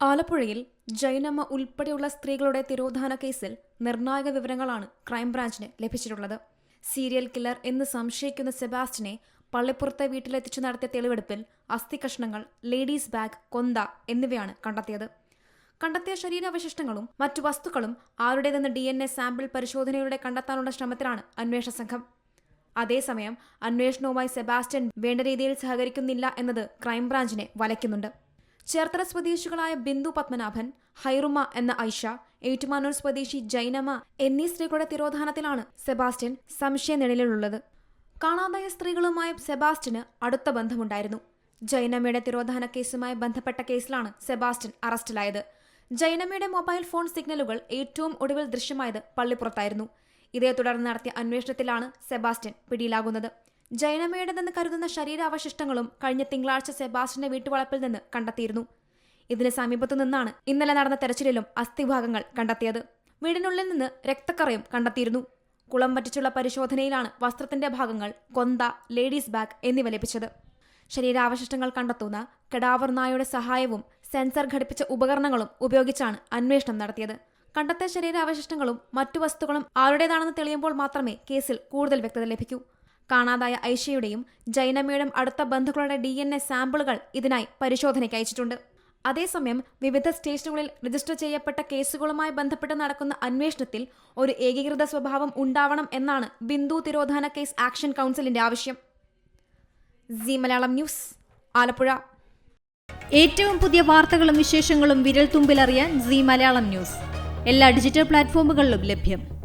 ആലപ്പുഴയിൽ ജൈനമ്മ ഉൾപ്പെടെയുള്ള സ്ത്രീകളുടെ തിരോധാന കേസിൽ നിർണായക വിവരങ്ങളാണ് ക്രൈംബ്രാഞ്ചിന് ലഭിച്ചിട്ടുള്ളത്. സീരിയൽ കില്ലർ എന്ന് സംശയിക്കുന്ന സെബാസ്റ്റിനെ പള്ളിപ്പുറത്തെ വീട്ടിലെത്തിച്ചു നടത്തിയ തെളിവെടുപ്പിൽ അസ്ഥികഷ്ണങ്ങൾ ലേഡീസ് ബാഗ് കൊന്ത എന്നിവയാണ് കണ്ടെത്തിയത്. കണ്ടെത്തിയ ശരീരാവശിഷ്ടങ്ങളും മറ്റു വസ്തുക്കളും ആരുടേതെന്ന് ഡി എൻ എ സാമ്പിൾ പരിശോധനയിലൂടെ കണ്ടെത്താനുള്ള ശ്രമത്തിലാണ് അന്വേഷണ സംഘം. അതേസമയം അന്വേഷണവുമായി സെബാസ്റ്റ്യൻ വേണ്ട രീതിയിൽ സഹകരിക്കുന്നില്ല എന്നത് ക്രൈംബ്രാഞ്ചിനെ വലയ്ക്കുന്നുണ്ട്. ചേർത്തല സ്വദേശികളായ ബിന്ദു പത്മനാഭൻ ഹൈറുമ എന്ന ഐഷ ഏറ്റുമാനൂർ സ്വദേശി ജൈനമ എന്നീ സ്ത്രീകളുടെ തിരോധാനത്തിലാണ് സെബാസ്റ്റ്യൻ സംശയ സംശയനിഴലിലുള്ളത് കാണാതായ സ്ത്രീകളുമായി സെബാസ്റ്റ്യന് അടുത്ത ബന്ധമുണ്ടായിരുന്നു. ജൈനമ്മയുടെ തിരോധാന കേസുമായി ബന്ധപ്പെട്ട കേസിലാണ് സെബാസ്റ്റ്യൻ അറസ്റ്റിലായത്. ജൈനമ്മയുടെ മൊബൈൽ ഫോൺ സിഗ്നലുകൾ ഏറ്റവും ഒടുവിൽ ദൃശ്യമായത് പള്ളിപ്പുറത്തായിരുന്നു. ഇതേ തുടർന്ന് നടത്തിയ അന്വേഷണത്തിലാണ് സെബാസ്റ്റ്യൻ പിടിയിലാകുന്നത്. ജൈനമ്മയുടേതെന്ന് കരുതുന്ന ശരീരാവശിഷ്ടങ്ങളും കഴിഞ്ഞ തിങ്കളാഴ്ച സെബാസ്റ്റിന്റെ വീട്ടുവളപ്പിൽ നിന്ന് കണ്ടെത്തിയിരുന്നു. ഇതിന് സമീപത്തു നിന്നാണ് ഇന്നലെ നടന്ന തെരച്ചിലിലും അസ്ഥിഭാഗങ്ങൾ കണ്ടെത്തിയത്. വീടിനുള്ളിൽ നിന്ന് രക്തക്കറയും കണ്ടെത്തിയിരുന്നു. കുളം പറ്റിച്ചുള്ള പരിശോധനയിലാണ് വസ്ത്രത്തിന്റെ ഭാഗങ്ങൾ കൊന്ത ലേഡീസ് ബാഗ് എന്നിവ ലഭിച്ചത്. ശരീരാവശിഷ്ടങ്ങൾ കണ്ടെത്തുന്ന കെടാവർ നായയുടെ സഹായവും സെൻസർ ഘടിപ്പിച്ച ഉപകരണങ്ങളും ഉപയോഗിച്ചാണ് അന്വേഷണം നടത്തിയത്. കണ്ടെത്തിയ ശരീരാവശിഷ്ടങ്ങളും മറ്റു വസ്തുക്കളും ആരുടേതാണെന്ന് തെളിയുമ്പോൾ മാത്രമേ കേസിൽ കൂടുതൽ വ്യക്തത ലഭിക്കൂ. കാണാതായ ഐഷയുടെയും ജൈനമ്മയുടെയും അടുത്ത ബന്ധുക്കളുടെ ഡി എൻ എ സാമ്പിളുകൾ ഇതിനായി പരിശോധനയ്ക്ക് അയച്ചിട്ടുണ്ട്. അതേസമയം വിവിധ സ്റ്റേഷനുകളിൽ രജിസ്റ്റർ ചെയ്യപ്പെട്ട കേസുകളുമായി ബന്ധപ്പെട്ട് നടക്കുന്ന അന്വേഷണത്തിൽ ഒരു ഏകീകൃത സ്വഭാവം ഉണ്ടാവണം എന്നാണ് ബിന്ദു തിരോധാന കേസ് ആക്ഷൻ കൗൺസിലിന്റെ ആവശ്യം. സി മലയാളം ന്യൂസ് ആലപ്പുഴ. ഏറ്റവും പുതിയ വാർത്തകളും വിശേഷങ്ങളും വിരൽ തുമ്പിലറിയാൻ സി മലയാളം ന്യൂസ്. എല്ലാ ഡിജിറ്റൽ പ്ലാറ്റ്ഫോമുകളിലും ലഭ്യം.